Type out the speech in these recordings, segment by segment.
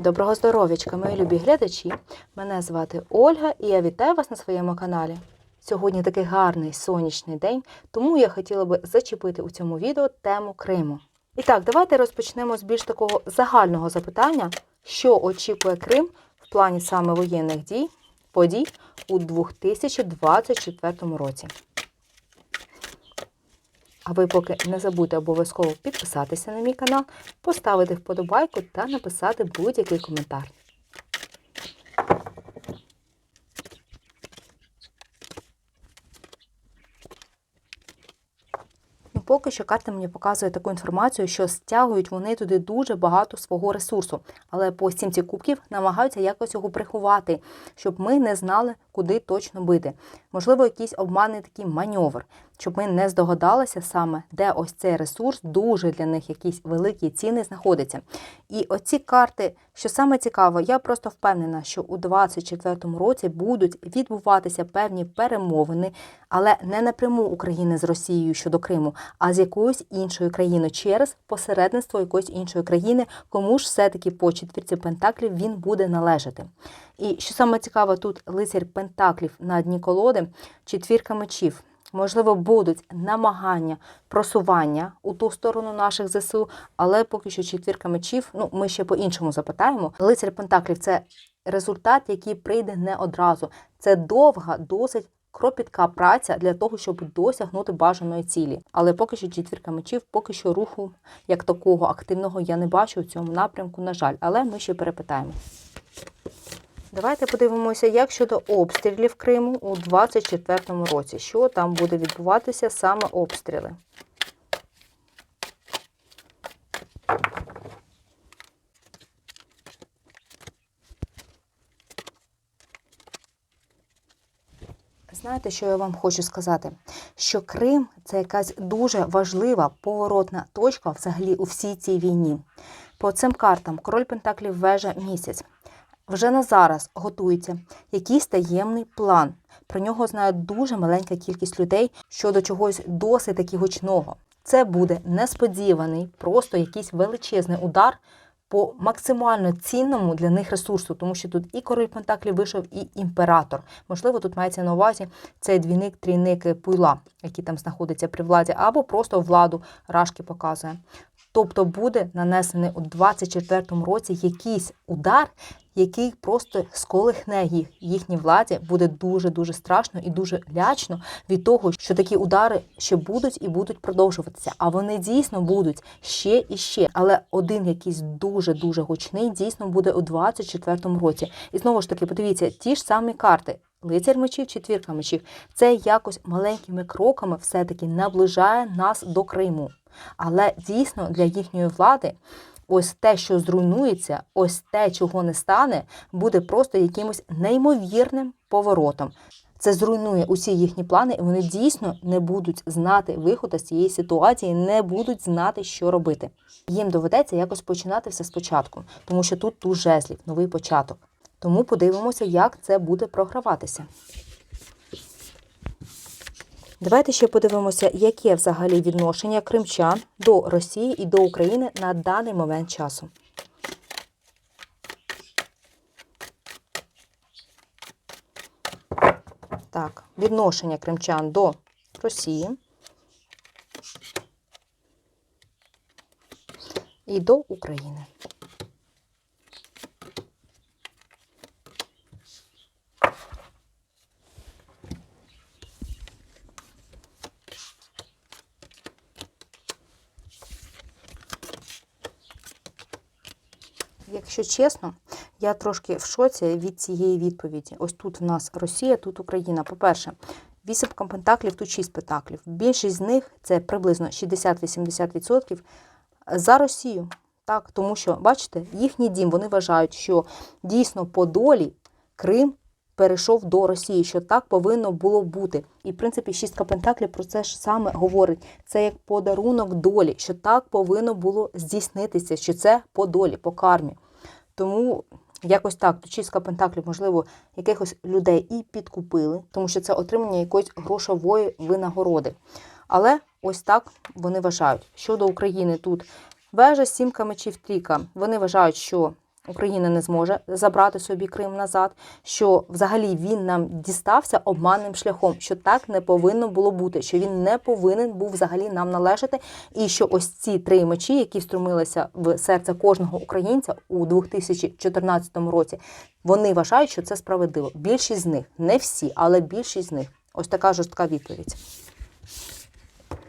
Доброго здоров'ячка, мої любі глядачі! Мене звати Ольга і я вітаю вас на своєму каналі. Сьогодні такий гарний сонячний день, тому я хотіла би зачепити у цьому відео тему Криму. І так, давайте розпочнемо з більш такого загального запитання, що очікує Крим в плані саме воєнних дій, подій у 2024 році. А ви поки не забудьте обов'язково підписатися на мій канал, поставити вподобайку та написати будь-який коментар. Ну, поки що карта мені показує таку інформацію, що стягують вони туди дуже багато свого ресурсу. Але по сімці кубків намагаються якось його приховати, щоб ми не знали, куди точно бити. Можливо, якийсь обманний такий маневр, щоб ми не здогадалися саме, де ось цей ресурс, дуже для них якісь великі ціни знаходиться. І оці карти, що саме цікаво, я просто впевнена, що у 2024 році будуть відбуватися певні перемовини, але не напряму України з Росією щодо Криму, а з якоюсь іншою країною через посередництво якоїсь іншої країни, кому ж все-таки по четвірці Пентаклів він буде належати. І що саме цікаво, тут лицар Пентаклів на дні колоди, четвірка мечів. Можливо, будуть намагання просування у ту сторону наших ЗСУ, але поки що четвірка мечів, ну ми ще по-іншому запитаємо. Лицар Пентаклів це результат, який прийде не одразу. Це довга, досить кропітка праця для того, щоб досягнути бажаної цілі. Але поки що четвірка мечів, поки що руху як такого активного я не бачу у цьому напрямку, на жаль, але ми ще перепитаємо. Давайте подивимося, як щодо обстрілів Криму у 2024 році. Що там буде відбуватися саме обстріли? Знаєте, що я вам хочу сказати? Що Крим це якась дуже важлива поворотна точка взагалі у всій цій війні. По цим картам король Пентаклів вежа місяць. Вже на зараз готується якийсь таємний план. Про нього знає дуже маленька кількість людей щодо чогось досить таки гучного. Це буде несподіваний, просто якийсь величезний удар по максимально цінному для них ресурсу, тому що тут і король Пентаклів вийшов, і імператор. Можливо, тут мається на увазі цей двійник, трійник пуйла, який там знаходиться при владі, або просто владу рашки показує. Тобто буде нанесений у 24-му році якийсь удар, який просто сколихне їх, їхній владі буде дуже-дуже страшно і дуже лячно від того, що такі удари ще будуть і будуть продовжуватися. А вони дійсно будуть ще і ще. Але один якийсь дуже-дуже гучний дійсно буде у 24-му році. І знову ж таки, подивіться, ті ж самі карти. Лицар мечів, четвірка мечів. Це якось маленькими кроками все-таки наближає нас до Криму. Але дійсно для їхньої влади ось те, що зруйнується, ось те, чого не стане, буде просто якимось неймовірним поворотом. Це зруйнує усі їхні плани, і вони дійсно не будуть знати виходу з цієї ситуації, не будуть знати, що робити. Їм доведеться якось починати все спочатку, тому що тут туз жезлів, новий початок. Тому подивимося, як це буде програватися. Давайте ще подивимося, яке взагалі відношення кримчан до Росії і до України на даний момент часу. Так, відношення кримчан до Росії і до України. Якщо чесно, я трошки в шоці від цієї відповіді. Ось тут в нас Росія, тут Україна. По-перше, вісімка пентаклів, тут шість пентаклів. Більшість з них це приблизно 60-80% за Росію. Так, тому що, бачите, їхній дім вони вважають, що дійсно по долі Крим перейшов до Росії, що так повинно було бути. І в принципі, шістка пентаклів про це ж саме говорить. Це як подарунок долі, що так повинно було здійснитися, що це по долі, по кармі. Тому якось так, тут шістка пентаклів, можливо, якихось людей і підкупили, тому що це отримання якоїсь грошової винагороди. Але ось так вони вважають. Щодо України тут вежа, сімка мечів, трійка. Вони вважають, що Україна не зможе забрати собі Крим назад, що взагалі він нам дістався обманним шляхом, що так не повинно було бути, що він не повинен був взагалі нам належати, і що ось ці три мечі, які встромилися в серце кожного українця у 2014 році, вони вважають, що це справедливо. Більшість з них, не всі, але більшість з них. Ось така жорстка відповідь.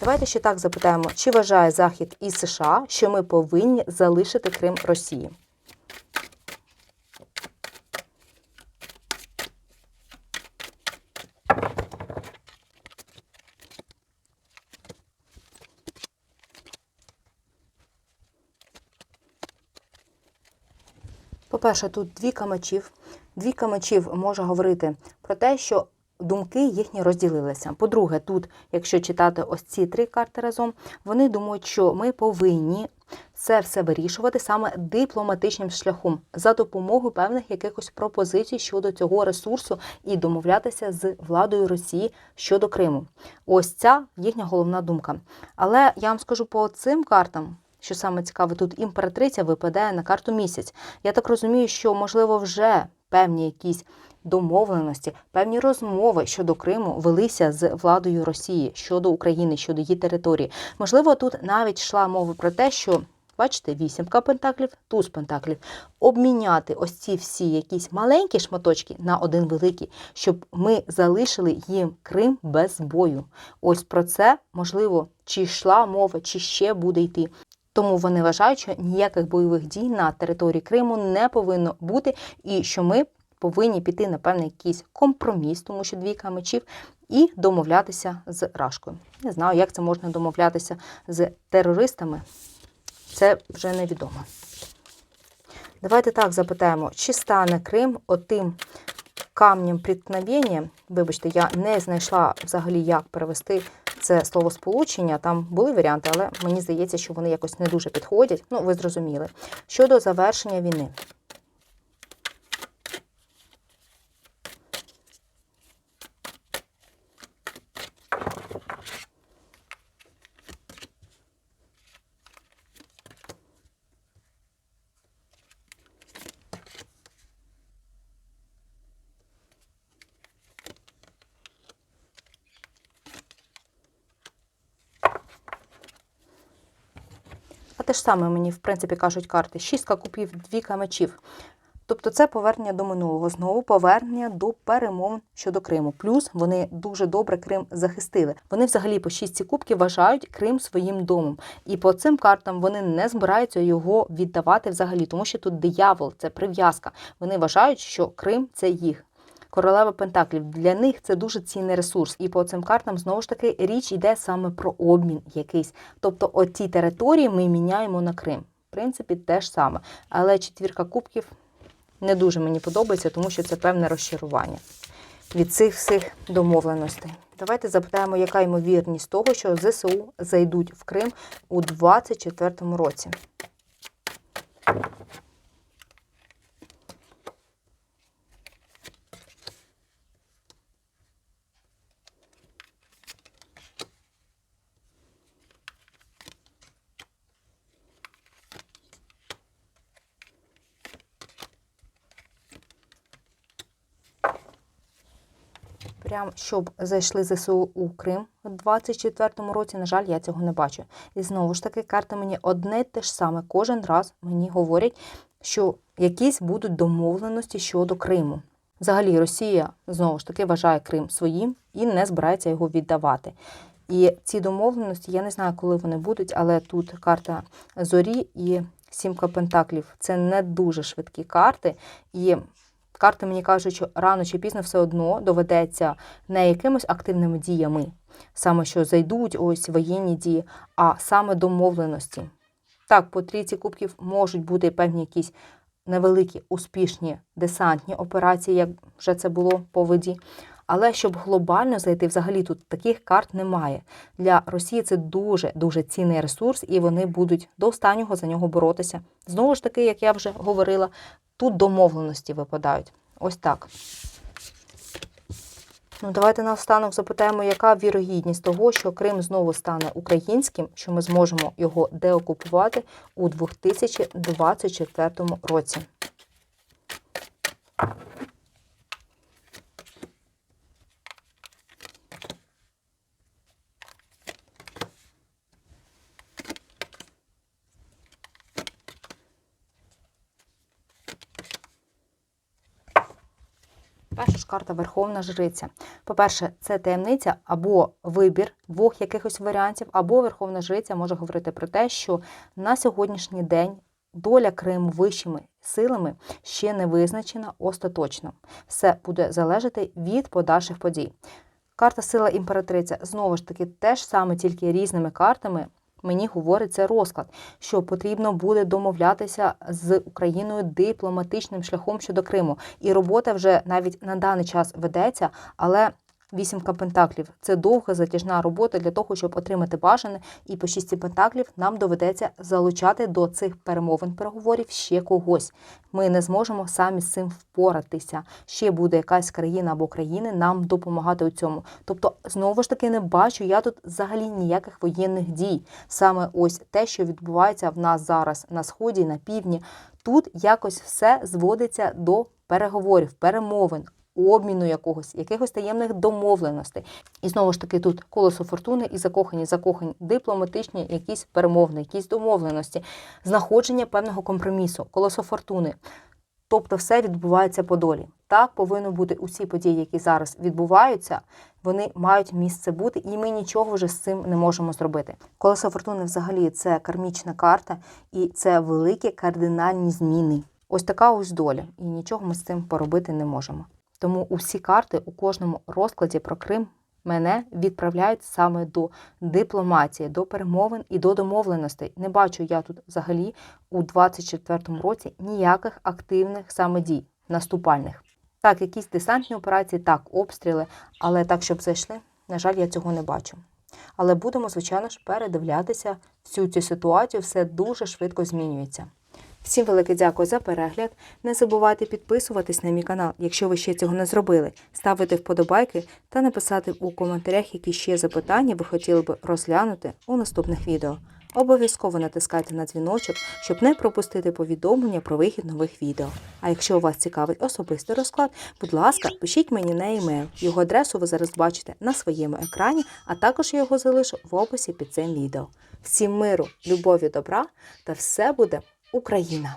Давайте ще так запитаємо, чи вважає Захід і США, що ми повинні залишити Крим Росії? По-перше, тут двійка мечів. Двійка мечів може говорити про те, що думки їхні розділилися. По-друге, тут, якщо читати ось ці три карти разом, вони думають, що ми повинні це все вирішувати саме дипломатичним шляхом за допомогою певних якихось пропозицій щодо цього ресурсу і домовлятися з владою Росії щодо Криму. Ось ця їхня головна думка. Але я вам скажу по цим картам. Що саме цікаве, тут імператриця випадає на карту місяць. Я так розумію, що можливо вже певні якісь домовленості, певні розмови щодо Криму велися з владою Росії щодо України, щодо її території. Можливо, тут навіть йшла мова про те, що. Бачите, вісімка пентаклів, туз пентаклів. Обміняти ось ці всі якісь маленькі шматочки на один великий, щоб ми залишили їм Крим без бою. Ось про це, можливо, чи йшла мова, чи ще буде йти. Тому вони вважають, що ніяких бойових дій на території Криму не повинно бути, і що ми повинні піти на певний якийсь компроміс, тому що двійка мечів, і домовлятися з Рашкою. Не знаю, як це можна домовлятися з терористами. Це вже невідомо. Давайте так запитаємо, чи стане Крим отим камнем приткновення. Вибачте, я не знайшла взагалі, як перевести це словосполучення. Там були варіанти, але мені здається, що вони якось не дуже підходять. Ну, ви зрозуміли. Щодо завершення війни. Те ж саме мені, в принципі, кажуть карти. Шістка купів, двійка мечів. Тобто це повернення до минулого, знову повернення до перемовин щодо Криму. Плюс вони дуже добре Крим захистили. Вони взагалі по шістці кубків вважають Крим своїм домом. І по цим картам вони не збираються його віддавати взагалі, тому що тут диявол, це прив'язка. Вони вважають, що Крим це їх. Королева Пентаклів для них це дуже цінний ресурс. І по цим картам знову ж таки річ йде саме про обмін якийсь. Тобто, оці території ми міняємо на Крим. В принципі, те ж саме. Але четвірка кубків не дуже мені подобається, тому що це певне розчарування від цих всіх домовленостей. Давайте запитаємо, яка ймовірність того, що ЗСУ зайдуть в Крим у 2024 році. Прям щоб зайшли ЗСУ у Крим у 24-му році, на жаль, я цього не бачу. І знову ж таки, карта мені одне те ж саме. Кожен раз мені говорять, що якісь будуть домовленості щодо Криму. Взагалі, Росія знову ж таки вважає Крим своїм і не збирається його віддавати. І ці домовленості, я не знаю, коли вони будуть, але тут карта зорі і сімка пентаклів це не дуже швидкі карти. І карти мені кажуть, що рано чи пізно все одно доведеться не якимись активними діями, саме що зайдуть ось воєнні дії, а саме домовленості. Так, по трійці кубків можуть бути певні якісь невеликі успішні десантні операції, як вже це було по воді. Але щоб глобально зайти, взагалі тут таких карт немає. Для Росії це дуже дуже цінний ресурс, і вони будуть до останнього за нього боротися. Знову ж таки, як я вже говорила, тут домовленості випадають. Ось так. Ну, Давайте наостанок запитаємо, яка вірогідність того, що Крим знову стане українським, що ми зможемо його деокупувати у 2024 році. Перша ж карта Верховна Жриця. По-перше, це таємниця або вибір двох якихось варіантів, або Верховна Жриця може говорити про те, що на сьогоднішній день доля Криму вищими силами ще не визначена остаточно. Все буде залежати від подальших подій. Карта Сила імператриця знову ж таки теж саме, тільки різними картами. Мені говорить це розклад, що потрібно буде домовлятися з Україною дипломатичним шляхом щодо Криму. І робота вже навіть на даний час ведеться, але вісімка пентаклів це довга затяжна робота для того, щоб отримати бажане. І по шісті пентаклів нам доведеться залучати до цих перемовин переговорів ще когось. Ми не зможемо самі з цим впоратися. Ще буде якась країна або країни нам допомагати у цьому. Тобто, знову ж таки, не бачу я тут взагалі ніяких воєнних дій. Саме ось те, що відбувається в нас зараз на сході, на півдні. Тут якось все зводиться до переговорів, перемовин. Обміну якогось, якихось таємних домовленостей. І знову ж таки, тут колесо фортуни і закохані, закохані, дипломатичні якісь перемовини, якісь домовленості, знаходження певного компромісу, колесо фортуни. Тобто все відбувається по долі. Так повинно бути усі події, які зараз відбуваються, вони мають місце бути, і ми нічого вже з цим не можемо зробити. Колесо фортуни взагалі це кармічна карта, і це великі кардинальні зміни. Ось така ось доля, і нічого ми з цим поробити не можемо. Тому усі карти у кожному розкладі про Крим мене відправляють саме до дипломатії, до перемовин і до домовленостей. Не бачу я тут взагалі у 24-му році ніяких активних саме дій наступальних. Так, якісь десантні операції, так, обстріли, але так, щоб зайшли, на жаль, я цього не бачу. Але будемо, звичайно ж, передивлятися всю цю ситуацію, все дуже швидко змінюється. Всім велике дякую за перегляд. Не забувайте підписуватись на мій канал, якщо ви ще цього не зробили, ставити вподобайки та написати у коментарях, які ще запитання ви хотіли б розглянути у наступних відео. Обов'язково натискайте на дзвіночок, щоб не пропустити повідомлення про вихід нових відео. А якщо вас цікавить особистий розклад, будь ласка, пишіть мені на емейл. Його адресу ви зараз бачите на своєму екрані, а також я його залишу в описі під цим відео. Всім миру, любові, добра та все буде Україна!